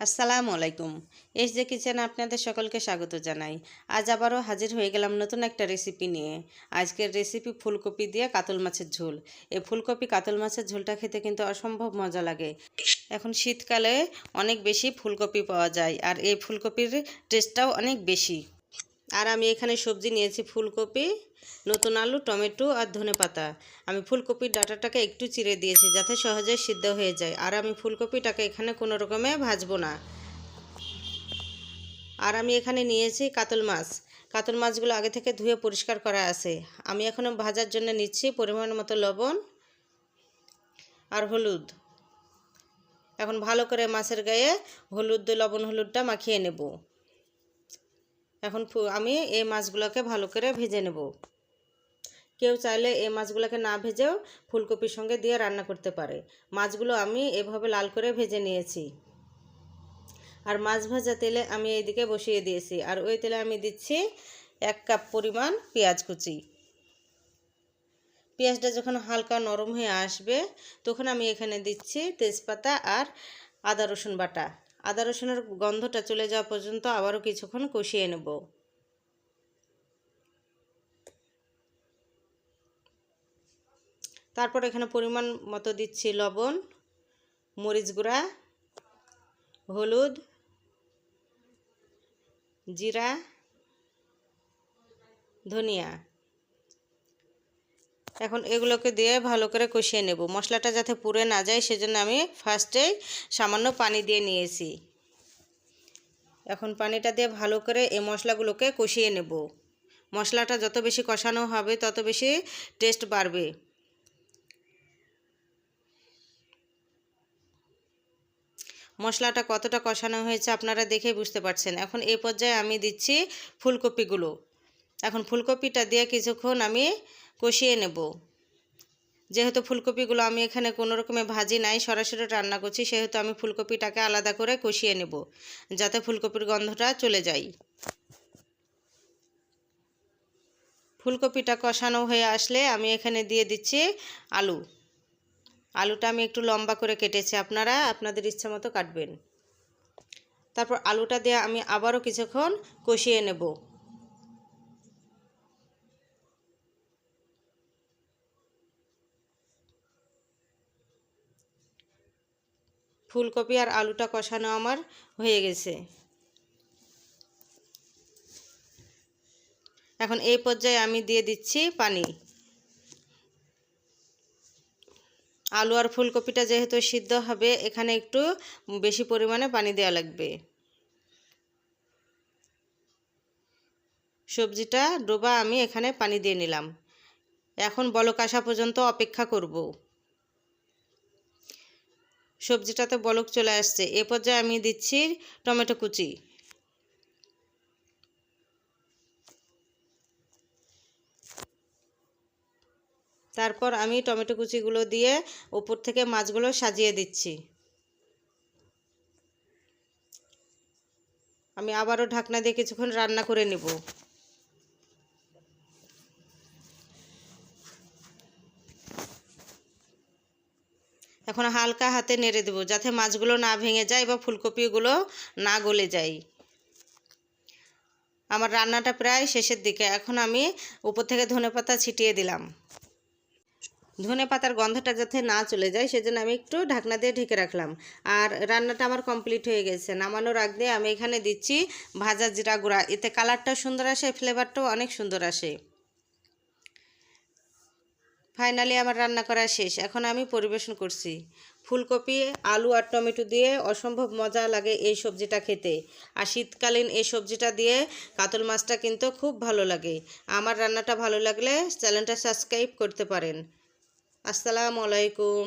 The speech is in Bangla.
আসসালামু আলাইকুম। এস যে কিচেন আপনাদের সকলকে স্বাগত জানাই। আজ আবারও হাজির হয়ে গেলাম নতুন একটা রেসিপি নিয়ে। আজকের রেসিপি ফুলকপি দিয়ে কাতল মাছের ঝোল। এই ফুলকপি কাতল মাছের ঝোলটা খেতে কিন্তু অসম্ভব মজা লাগে। এখন শীতকালে অনেক বেশি ফুলকপি পাওয়া যায়, আর এই ফুলকপির টেস্টটাও অনেক বেশি। আর আমি এখানে সবজি নিয়েছি ফুলকপি, নতুন আলু, টমেটো আর ধনে পাতা। আমি ফুলকপির ডাটাটাকে একটু চিড়ে দিয়েছি যাতে সহজে সিদ্ধ হয়ে যায়। আর আমি ফুলকপিটাকে এখানে কোনো রকমে ভাজবো না। আর আমি এখানে নিয়েছি কাতল মাছ। কাতল মাছগুলো আগে থেকে ধুয়ে পরিষ্কার করা আছে। আমি এখনও ভাজার জন্য নিচ্ছি পরিমাণ মতো লবণ আর হলুদ। এখন ভালো করে মাছের গায়ে হলুদ, লবণ, হলুদটা মাখিয়ে নেব। এখন আমি এই মাছগুলোকে ভালো করে ভেজে নেব। কেউ চাইলে এই মাছগুলোকে না ভেজেও ফুলকপির সঙ্গে দিয়ে রান্না করতে পারে। মাছগুলো আমি এভাবে লাল করে ভেজে নিয়েছি। আর মাছ ভাজা তেলে আমি এইদিকে বসিয়ে দিয়েছি। আর ওই তেলে আমি দিচ্ছি এক কাপ পরিমাণ পেঁয়াজ কুচি। পেঁয়াজটা যখন হালকা নরম হয়ে আসবে, তখন আমি এখানে দিচ্ছি তেজপাতা আর আদা রসুন বাটা। আদা রসুনের গন্ধটা চলে যাওয়া পর্যন্ত আবারও কিছুক্ষণ কষিয়ে নেব। তারপর এখানে পরিমাণ মতো দিচ্ছি লবণ, মরিচ গুঁড়া, হলুদ, জিরা, ধনিয়া। এখন এগুলোকে দিয়ে ভালো করে কষিয়ে নেব। মশলাটা যাতে পুড়ে না যায়, সেজন্য আমি ফার্স্টেই সামান্য পানি দিয়ে নিয়েছি। এখন পানিটা দিয়ে ভালো করে এই মশলাগুলোকে কষিয়ে নেব। মশলাটা যত বেশি কষানো হবে, তত বেশি টেস্ট বাড়বে। মশলাটা কতটা কষানো হয়েছে আপনারা দেখে বুঝতে পারছেন। এখন এই পর্যায়ে আমি দিচ্ছি ফুলকপিগুলো। এখন ফুলকপিটা দিয়ে কিছুক্ষণ আমি কষিয়ে নেব। যেহেতু ফুলকপিগুলো আমি এখানে কোনো রকমে ভাজি নাই, সরাসরি রান্না করছি, সেহেতু আমি ফুলকপিটাকে আলাদা করে কষিয়ে নেব, যাতে ফুলকপির গন্ধটা চলে যায়। ফুলকপিটা কষানো হয়ে আসলে আমি এখানে দিয়ে দিচ্ছি আলু। আলুটা আমি একটু লম্বা করে কেটেছি, আপনারা আপনাদের ইচ্ছা মতো কাটবেন। তারপর আলুটা দিয়ে আমি আবারও কিছুক্ষণ কষিয়ে নেব। ফুলকপি আর আলুটা কষানো আমার হয়ে গেছে। এখন এই পর্যায়ে আমি দিয়ে দিচ্ছি পানি। আলু আর ফুলকপিটা যেহেতু সিদ্ধ হবে, এখানে একটু বেশি পরিমাণে পানি দেওয়া লাগবে। সবজিটা ডোবা আমি এখানে পানি দিয়ে নিলাম। এখন বলক আসা পর্যন্ত অপেক্ষা করব। সবজিটাতে বলক চলে আসছে। এ পর্যায়ে আমি দিচ্ছি টমেটো কুচি। তারপর আমি টমেটো কুচিগুলো দিয়ে উপর থেকে মাছগুলো সাজিয়ে দিচ্ছি। আমি আবারও ঢাকনা দিয়ে কিছুক্ষণ রান্না করে নেব। এখন হালকা হাতে নেড়ে দেবো, যাতে মাছগুলো না ভেঙে যায় বা ফুলকপিগুলো না গলে যায়। আমার রান্নাটা প্রায় শেষের দিকে, এখন আমি উপর থেকে ধনেপাতা ছিটিয়ে দিলাম। ধনে পাতার গন্ধটা যাতে না চলে যায়, সেজন্য আমি একটু ঢাকনা দিয়ে ঢেকে রাখলাম। আর রান্নাটা আমার কমপ্লিট হয়ে গেছে, নামানোর আগ দিয়ে আমি এখানে দিচ্ছি ভাজা জিরা গুঁড়া, এতে কালারটাও সুন্দর আসে, ফ্লেভারটাও অনেক সুন্দর আসে। ফাইনালি আমার রান্না করা শেষ। এখন আমি পরিবেশন করছি। ফুলকপি, আলু আর টমেটো দিয়ে অসম্ভব মজা লাগে এই সবজিটা খেতে। আর শীতকালীন এই সবজিটা দিয়ে কাতল মাছটা কিন্তু খুব ভালো লাগে। আমার রান্নাটা ভালো লাগলে চ্যানেলটা সাবস্ক্রাইব করতে পারেন। আসসালামু আলাইকুম।